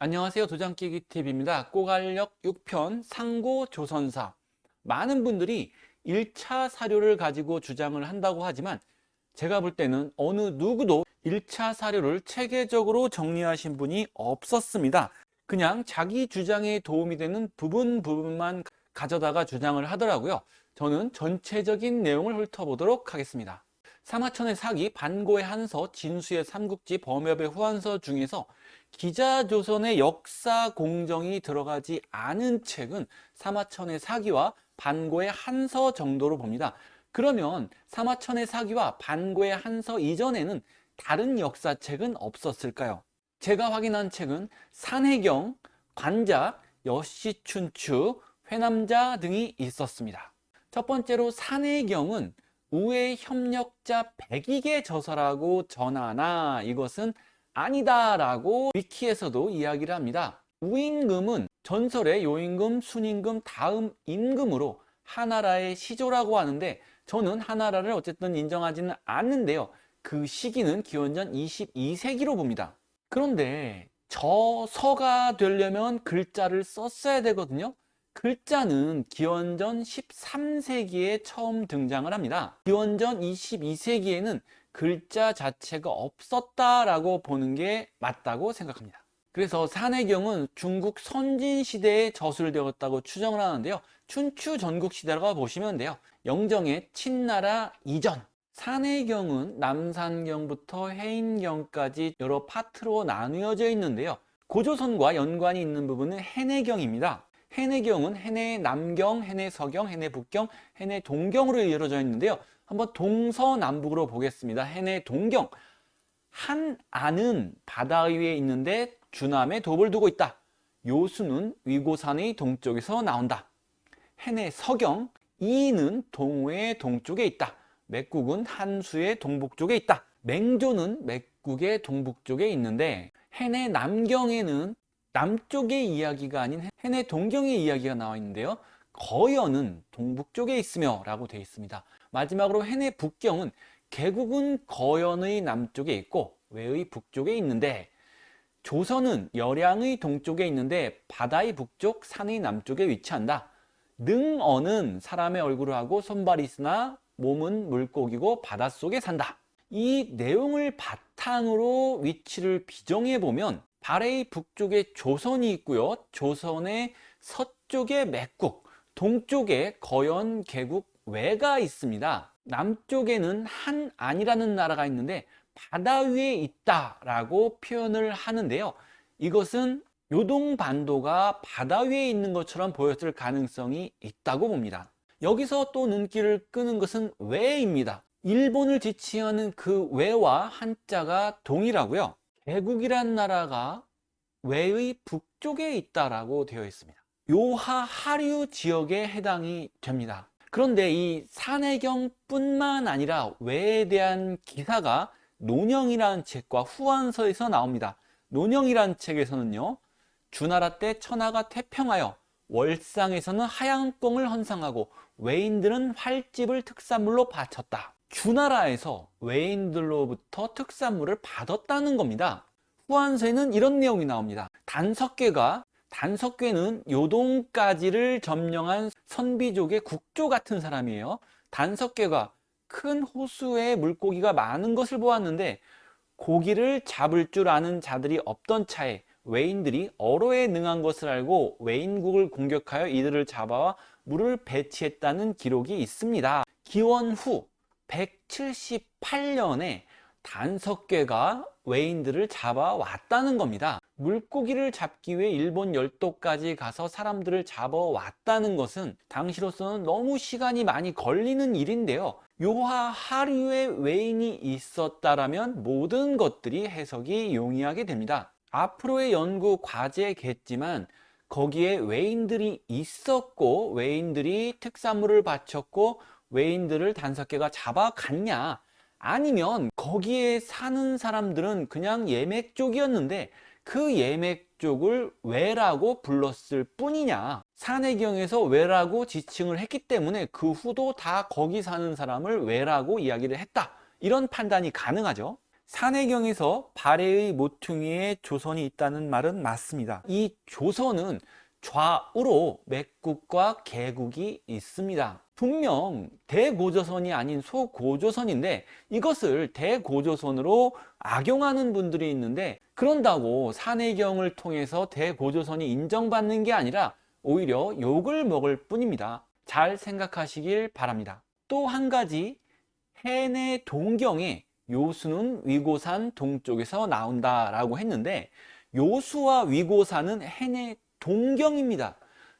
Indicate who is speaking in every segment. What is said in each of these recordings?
Speaker 1: 안녕하세요. 도장깨기 TV입니다. 꼬갈력 6편 상고 조선사. 많은 분들이 1차 사료를 가지고 주장을 한다고 하지만 제가 볼 때는 어느 누구도 1차 사료를 체계적으로 정리하신 분이 없었습니다. 그냥 자기 주장에 도움이 되는 부분 부분만 가져다가 주장을 하더라고요. 저는 전체적인 내용을 훑어보도록 하겠습니다. 사마천의 사기, 반고의 한서, 진수의 삼국지, 범협의 후한서 중에서 기자조선의 역사 공정이 들어가지 않은 책은 사마천의 사기와 반고의 한서 정도로 봅니다. 그러면 사마천의 사기와 반고의 한서 이전에는 다른 역사책은 없었을까요? 제가 확인한 책은 산해경, 관자, 여시춘추, 회남자 등이 있었습니다. 첫 번째로 산해경은 우회 협력자 100익의 저서라고 전하나 이것은 아니다라고 위키에서도 이야기를 합니다. 우임금은 전설의 요임금, 순임금, 다음 임금으로 하나라의 시조라고 하는데 저는 하나라를 어쨌든 인정하지는 않는데요. 그 시기는 기원전 22세기로 봅니다. 그런데 저서가 되려면 글자를 썼어야 되거든요. 글자는 기원전 13세기에 처음 등장을 합니다. 기원전 22세기에는 글자 자체가 없었다라고 보는 게 맞다고 생각합니다. 그래서 산해경은 중국 선진 시대에 저술되었다고 추정을 하는데요. 춘추 전국 시대라고 보시면 돼요. 영정의 친나라 이전. 산해경은 남산경부터 해인경까지 여러 파트로 나누어져 있는데요. 고조선과 연관이 있는 부분은 해내경입니다. 해내경은 해내 남경, 해내 서경, 해내 북경, 해내 동경으로 이루어져 있는데요. 한번 동서남북으로 보겠습니다. 해내 동경. 한 안은 바다 위에 있는데 주남에 돕을 두고 있다. 요수는 위고산의 동쪽에서 나온다. 해내 서경. 이는 동호의 동쪽에 있다. 맥국은 한수의 동북쪽에 있다. 맹조는 맥국의 동북쪽에 있는데 해내 남경에는 남쪽의 이야기가 아닌 해내 동경의 이야기가 나와 있는데요. 거연은 동북쪽에 있으며 라고 되어 있습니다. 마지막으로 해내 북경은 개국은 거연의 남쪽에 있고 외의 북쪽에 있는데 조선은 열양의 동쪽에 있는데 바다의 북쪽, 산의 남쪽에 위치한다. 능어는 사람의 얼굴을 하고 손발이 있으나 몸은 물고기고 바닷속에 산다. 이 내용을 바탕으로 위치를 비정해 보면 발해의 북쪽에 조선이 있고요. 조선의 서쪽에 맥국, 동쪽에 거연, 개국, 외가 있습니다. 남쪽에는 한안이라는 나라가 있는데 바다 위에 있다라고 표현을 하는데요. 이것은 요동 반도가 바다 위에 있는 것처럼 보였을 가능성이 있다고 봅니다. 여기서 또 눈길을 끄는 것은 외입니다. 일본을 지칭하는 그 외와 한자가 동이라고요. 개국이란 나라가 외의 북쪽에 있다라고 되어 있습니다. 요하 하류 지역에 해당이 됩니다. 그런데 이 산해경뿐만 아니라 외에 대한 기사가 논영이라는 책과 후한서에서 나옵니다. 논영이라는 책에서는요, 주나라 때 천하가 태평하여 월상에서는 하얀 꽁을 헌상하고 외인들은 활집을 특산물로 바쳤다. 주나라에서 외인들로부터 특산물을 받았다는 겁니다. 후한서에는 이런 내용이 나옵니다. 단석괴가 단석괴는 요동까지를 점령한 선비족의 국조 같은 사람이에요. 단석괴가 큰 호수에 물고기가 많은 것을 보았는데 고기를 잡을 줄 아는 자들이 없던 차에 외인들이 어로에 능한 것을 알고 외인국을 공격하여 이들을 잡아와 물을 배치했다는 기록이 있습니다. 기원 후 178년에 단석괴가 외인들을 잡아왔다는 겁니다. 물고기를 잡기 위해 일본 열도까지 가서 사람들을 잡아왔다는 것은 당시로서는 너무 시간이 많이 걸리는 일인데요. 요하 하류의 외인이 있었다라면 모든 것들이 해석이 용이하게 됩니다. 앞으로의 연구 과제겠지만 거기에 외인들이 있었고 외인들이 특산물을 바쳤고 외인들을 단석계가 잡아갔냐 아니면 거기에 사는 사람들은 그냥 예맥족이었는데 그 예맥족을 외라고 불렀을 뿐이냐 산해경에서 외라고 지칭을 했기 때문에 그 후도 다 거기 사는 사람을 외라고 이야기를 했다 이런 판단이 가능하죠 산해경에서 발해의 모퉁이에 조선이 있다는 말은 맞습니다. 이 조선은 좌우로 맥국과 개국이 있습니다. 분명 대고조선이 아닌 소고조선인데 이것을 대고조선으로 악용하는 분들이 있는데 그런다고 산해경을 통해서 대고조선이 인정받는 게 아니라 오히려 욕을 먹을 뿐입니다. 잘 생각하시길 바랍니다. 또 한 가지 해내 동경에 요수는 위고산 동쪽에서 나온다라고 했는데 요수와 위고산은 해내 동경입니다.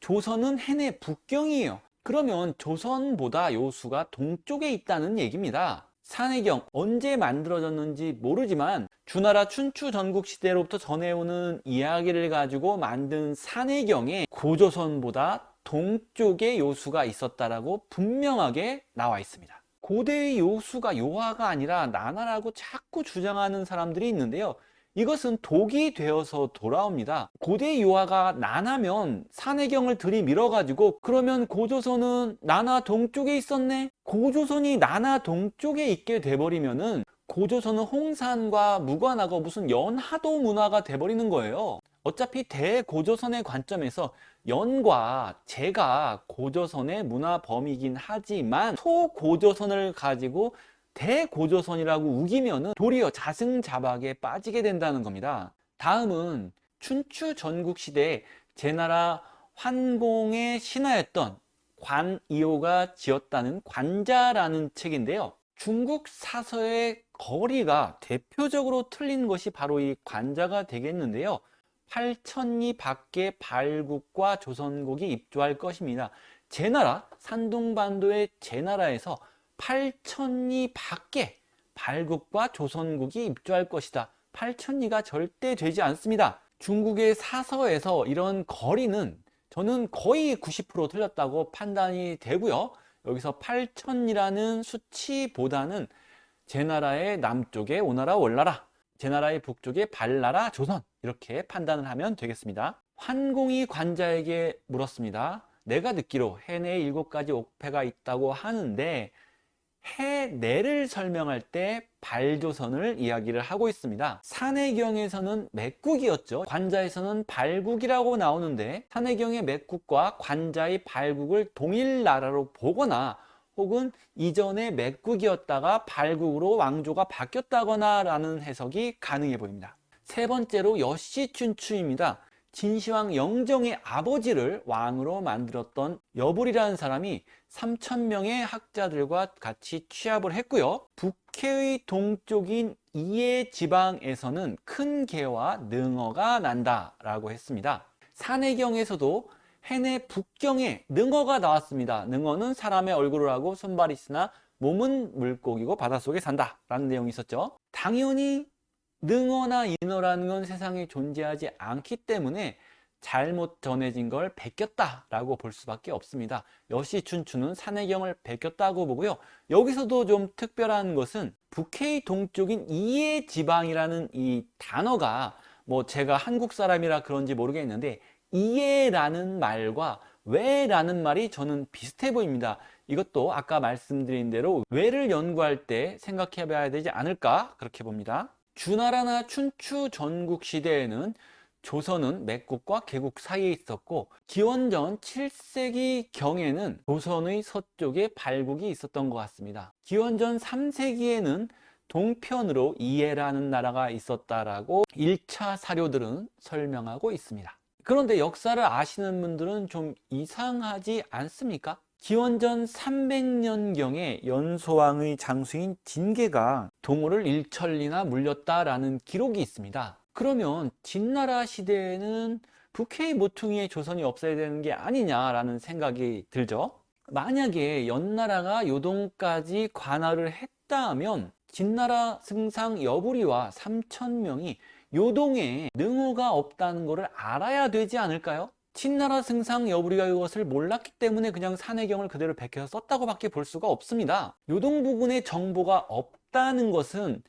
Speaker 1: 조선은 해내 북경이에요. 그러면 조선보다 요수가 동쪽에 있다는 얘기입니다. 산해경 언제 만들어졌는지 모르지만 주나라 춘추 전국 시대로부터 전해오는 이야기를 가지고 만든 산해경에 고조선보다 동쪽에 요수가 있었다라고 분명하게 나와 있습니다. 고대의 요수가 요하가 아니라 나나라고 자꾸 주장하는 사람들이 있는데요. 이것은 독이 되어서 돌아옵니다. 고대 요하가 나나면 산해경을 들이밀어 가지고 그러면 고조선은 나나 동쪽에 있었네. 고조선이 나나 동쪽에 있게 돼 버리면은 고조선은 홍산과 무관하고 무슨 연하도 문화가 돼 버리는 거예요. 어차피 대고조선의 관점에서 연과 제가 고조선의 문화 범위이긴 하지만 소고조선을 가지고 대고조선이라고 우기면은 도리어 자승자박에 빠지게 된다는 겁니다. 다음은 춘추 전국 시대에 제나라 환공의 신하였던 관이호가 지었다는 관자라는 책인데요. 중국 사서의 거리가 대표적으로 틀린 것이 바로 이 관자가 되겠는데요. 8천리 밖에 발국과 조선국이 입조할 것입니다. 제나라, 산동반도의 제나라에서 8천리 밖에 발국과 조선국이 입조할 것이다. 8천리가 절대 되지 않습니다. 중국의 사서에서 이런 거리는 저는 거의 90% 틀렸다고 판단이 되고요. 여기서 8천이라는 수치보다는 제 나라의 남쪽에 오나라 월나라, 제 나라의 북쪽에 발나라 조선 이렇게 판단을 하면 되겠습니다. 환공이 관자에게 물었습니다. 내가 듣기로 해내에 일곱 가지 옥패가 있다고 하는데 해내를 설명할 때 발조선을 이야기를 하고 있습니다. 산해경에서는 맥국이었죠. 관자에서는 발국이라고 나오는데 산해경의 맥국과 관자의 발국을 동일 나라로 보거나 혹은 이전에 맥국이었다가 발국으로 왕조가 바뀌었다거나 라는 해석이 가능해 보입니다. 세 번째로 여시춘추입니다. 진시황 영정의 아버지를 왕으로 만들었던 여불이라는 사람이 3천명의 학자들과 같이 취합을 했고요. 북해의 동쪽인 이해 지방에서는 큰 개와 능어가 난다라고 했습니다. 산해경에서도 해내 북경에 능어가 나왔습니다. 능어는 사람의 얼굴을 하고 손발이 있으나 몸은 물고기고 바닷속에 산다 라는 내용이 있었죠. 당연히 능어나 인어라는 건 세상에 존재하지 않기 때문에 잘못 전해진 걸 베꼈다라고 볼 수밖에 없습니다. 여시 춘추는 산해경을 베꼈다고 보고요. 여기서도 좀 특별한 것은 북해의 동쪽인 이해 지방이라는 이 단어가 뭐 제가 한국 사람이라 그런지 모르겠는데 이해라는 말과 왜라는 말이 저는 비슷해 보입니다. 이것도 아까 말씀드린 대로 왜를 연구할 때 생각해 봐야 되지 않을까 그렇게 봅니다. 주나라나 춘추 전국 시대에는 조선은 맥국과 개국 사이에 있었고 기원전 7세기 경에는 조선의 서쪽에 발국이 있었던 것 같습니다. 기원전 3세기에는 동편으로 이해라는 나라가 있었다라고 1차 사료들은 설명하고 있습니다. 그런데 역사를 아시는 분들은 좀 이상하지 않습니까? 기원전 300년경에 연소왕의 장수인 진계가 동호를 일천리나 물렸다라는 기록이 있습니다. 그러면 진나라 시대에는 북해의 모퉁이에 조선이 없어야 되는 게 아니냐라는 생각이 들죠. 만약에 연나라가 요동까지 관할을 했다면 진나라 승상 여부리와 3천명이 요동에 능호가 없다는 것을 알아야 되지 않을까요? 친나라 승상 여부리가 이것을 몰랐기 때문에 그냥 산해경을 그대로 베껴서 썼다고 밖에 볼 수가 없습니다. 요동 부근에 정보가 없다는 것은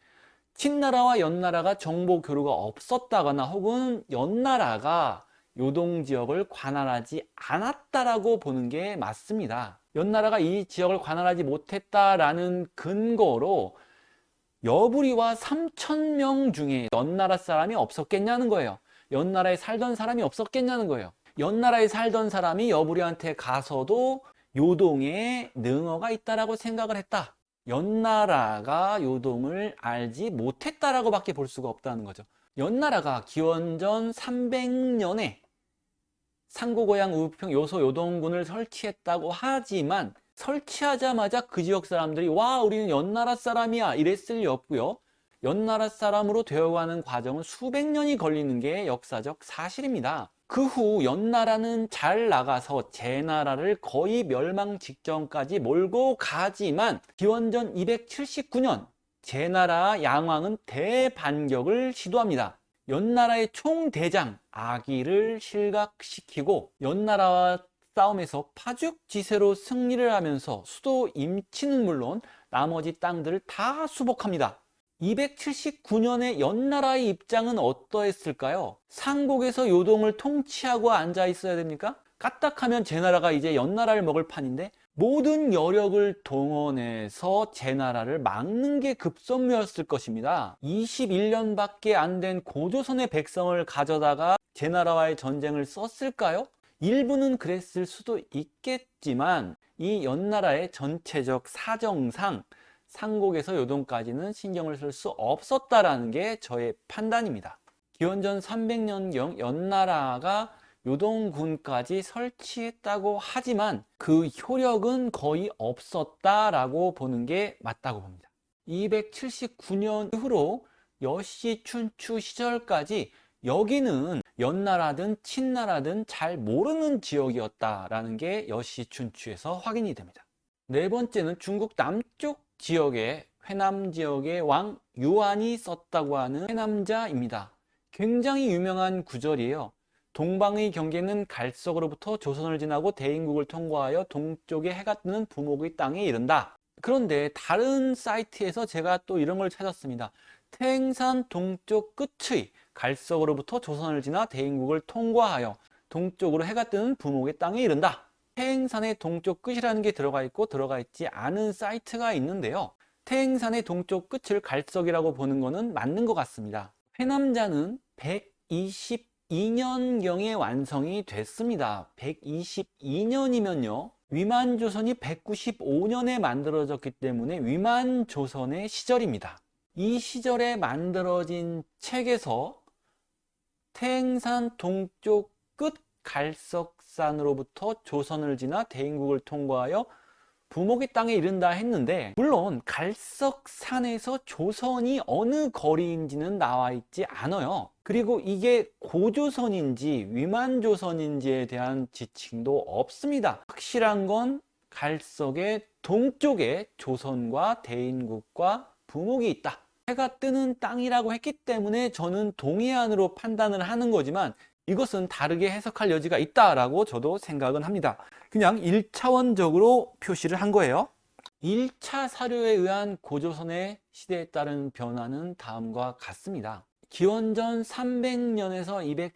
Speaker 1: 친나라와 연나라가 정보 교류가 없었다거나 혹은 연나라가 요동 지역을 관할하지 않았다라고 보는 게 맞습니다. 연나라가 이 지역을 관할하지 못했다라는 근거로 여부리와 3천 명 중에 연나라 사람이 없었겠냐는 거예요. 연나라에 살던 사람이 없었겠냐는 거예요. 연나라에 살던 사람이 여부리한테 가서도 요동에 능어가 있다라고 생각을 했다. 연나라가 요동을 알지 못했다라고 밖에 볼 수가 없다는 거죠. 연나라가 기원전 300년에 상고고양 우평 요소 요동군을 설치했다고 하지만 설치하자마자 그 지역 사람들이 와 우리는 연나라 사람이야 이랬을 리 없고요. 연나라 사람으로 되어가는 과정은 수백 년이 걸리는 게 역사적 사실입니다. 그 후 연나라는 잘 나가서 제나라를 거의 멸망 직전까지 몰고 가지만 기원전 279년 제나라 양왕은 대반격을 시도합니다. 연나라의 총대장 아기를 실각시키고 연나라와 싸움에서 파죽지세로 승리를 하면서 수도 임치는 물론 나머지 땅들을 다 수복합니다. 279년의 연나라의 입장은 어떠했을까요? 상국에서 요동을 통치하고 앉아 있어야 됩니까? 까딱하면 제 나라가 이제 연나라를 먹을 판인데 모든 여력을 동원해서 제 나라를 막는 게 급선무였을 것입니다. 21년밖에 안 된 고조선의 백성을 가져다가 제 나라와의 전쟁을 썼을까요? 일부는 그랬을 수도 있겠지만 이 연나라의 전체적 사정상 상곡에서 요동까지는 신경을 쓸 수 없었다라는 게 저의 판단입니다. 기원전 300년경 연나라가 요동군까지 설치했다고 하지만 그 효력은 거의 없었다라고 보는 게 맞다고 봅니다. 279년 이후로 여시 춘추 시절까지 여기는 연나라든 친나라든 잘 모르는 지역이었다라는 게 여시 춘추에서 확인이 됩니다. 네 번째는 중국 남쪽 지역의 회남 지역의 왕 유안이 썼다고 하는 회남자입니다. 굉장히 유명한 구절이에요. 동방의 경계는 갈석으로부터 조선을 지나고 대인국을 통과하여 동쪽에 해가 뜨는 부목의 땅에 이른다. 그런데 다른 사이트에서 제가 또 이런 걸 찾았습니다. 태행산 동쪽 끝의 갈석으로부터 조선을 지나 대인국을 통과하여 동쪽으로 해가 뜨는 부목의 땅에 이른다. 태행산의 동쪽 끝이라는 게 들어가 있고 들어가 있지 않은 사이트가 있는데요. 태행산의 동쪽 끝을 갈석이라고 보는 것은 맞는 것 같습니다. 회남자는 122년경에 완성이 됐습니다. 122년이면요. 위만조선이 195년에 만들어졌기 때문에 위만조선의 시절입니다. 이 시절에 만들어진 책에서 태행산 동쪽 끝 갈석 산으로부터 조선을 지나 대인국을 통과하여 부목의 땅에 이른다 했는데 물론 갈석산에서 조선이 어느 거리인지는 나와 있지 않아요. 그리고 이게 고조선인지 위만조선인지에 대한 지칭도 없습니다. 확실한 건 갈석의 동쪽에 조선과 대인국과 부목이 있다. 해가 뜨는 땅이라고 했기 때문에 저는 동해안으로 판단을 하는 거지만 이것은 다르게 해석할 여지가 있다라고 저도 생각은 합니다. 그냥 1차원적으로 표시를 한 거예요. 1차 사료에 의한 고조선의 시대에 따른 변화는 다음과 같습니다. 기원전 300년에서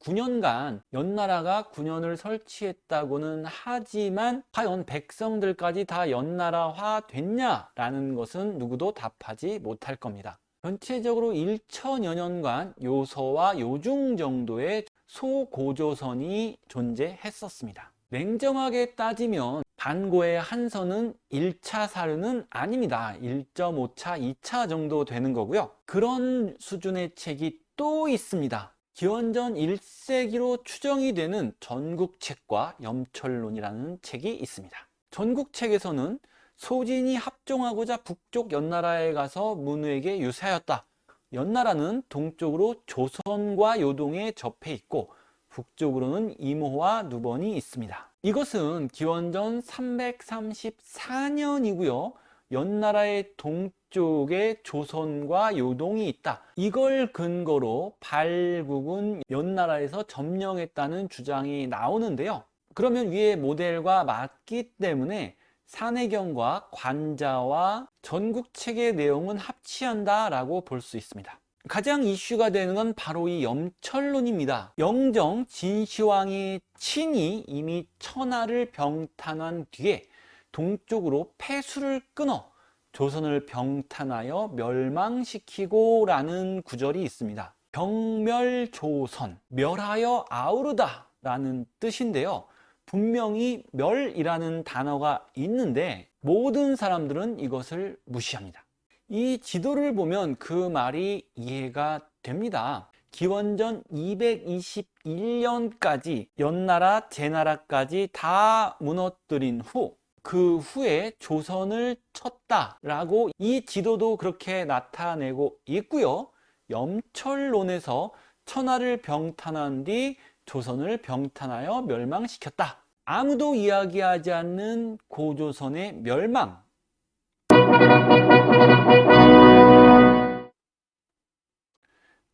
Speaker 1: 279년간 연나라가 군현을 설치했다고는 하지만 과연 백성들까지 다 연나라화 됐냐라는 것은 누구도 답하지 못할 겁니다. 전체적으로 1천여 년간 요서와 요중 정도의 소고조선이 존재했었습니다. 냉정하게 따지면 반고의 한선은 1차 사료는 아닙니다. 1.5차, 2차 정도 되는 거고요. 그런 수준의 책이 또 있습니다. 기원전 1세기로 추정이 되는 전국책과 염철론이라는 책이 있습니다. 전국책에서는 소진이 합종하고자 북쪽 연나라에 가서 문우에게 유세하였다. 연나라는 동쪽으로 조선과 요동에 접해 있고 북쪽으로는 이모와 누번이 있습니다. 이것은 기원전 334년이고요. 연나라의 동쪽에 조선과 요동이 있다. 이걸 근거로 발국은 연나라에서 점령했다는 주장이 나오는데요. 그러면 위에 모델과 맞기 때문에 산해경과 관자와 전국책의 내용은 합치한다 라고 볼 수 있습니다. 가장 이슈가 되는 건 바로 이 염철론입니다. 영정 진시황의 친히 이미 천하를 병탄한 뒤에 동쪽으로 폐수를 끊어 조선을 병탄하여 멸망시키고 라는 구절이 있습니다. 병멸조선, 멸하여 아우르다 라는 뜻인데요. 분명히 멸이라는 단어가 있는데 모든 사람들은 이것을 무시합니다. 이 지도를 보면 그 말이 이해가 됩니다. 기원전 221년까지 연나라, 제나라까지 다 무너뜨린 후, 그 후에 조선을 쳤다라고 이 지도도 그렇게 나타내고 있고요. 염철론에서 천하를 병탄한 뒤 조선을 병탄하여 멸망시켰다. 아무도 이야기하지 않는 고조선의 멸망.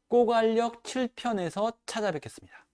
Speaker 1: 꼬갈력 7편에서 찾아뵙겠습니다.